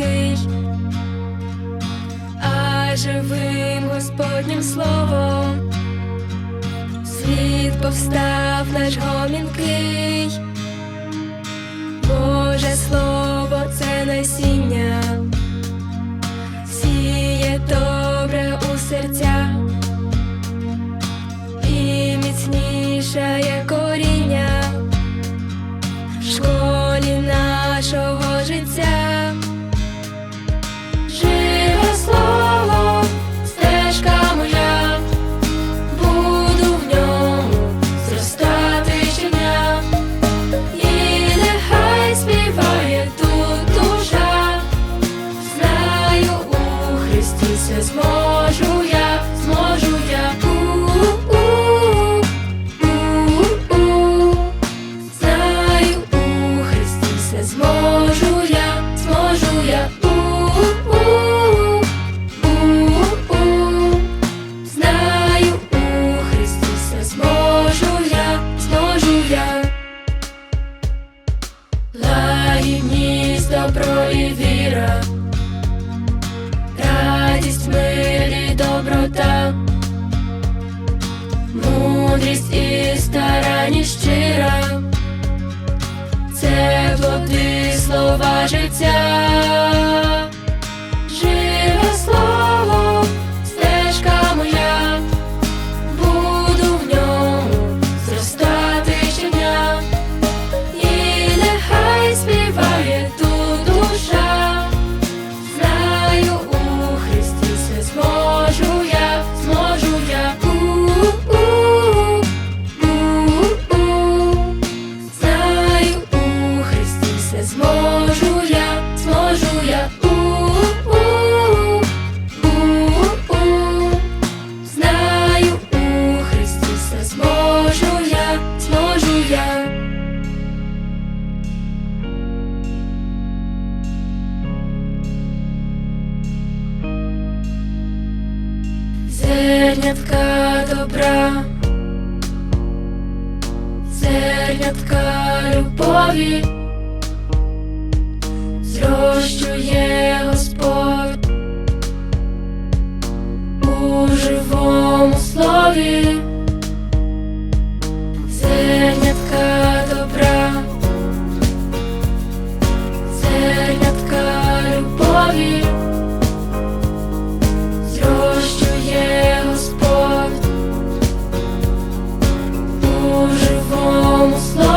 людський, а живим Господнім словом. Світ повстав наш гомінкий, Боже слово це насіння, сіє добре у серця зможу я, зможу я. У-у-у, у-у-у. Знаю у Христі все зможу я, зможу я. Лагідність, добро і віра, радість, мир Життя. Живе слово, стежка моя, буду в ньому зростати щодня. зернятка добра, зернятка любові, зрощує Господь у живому слові. slow.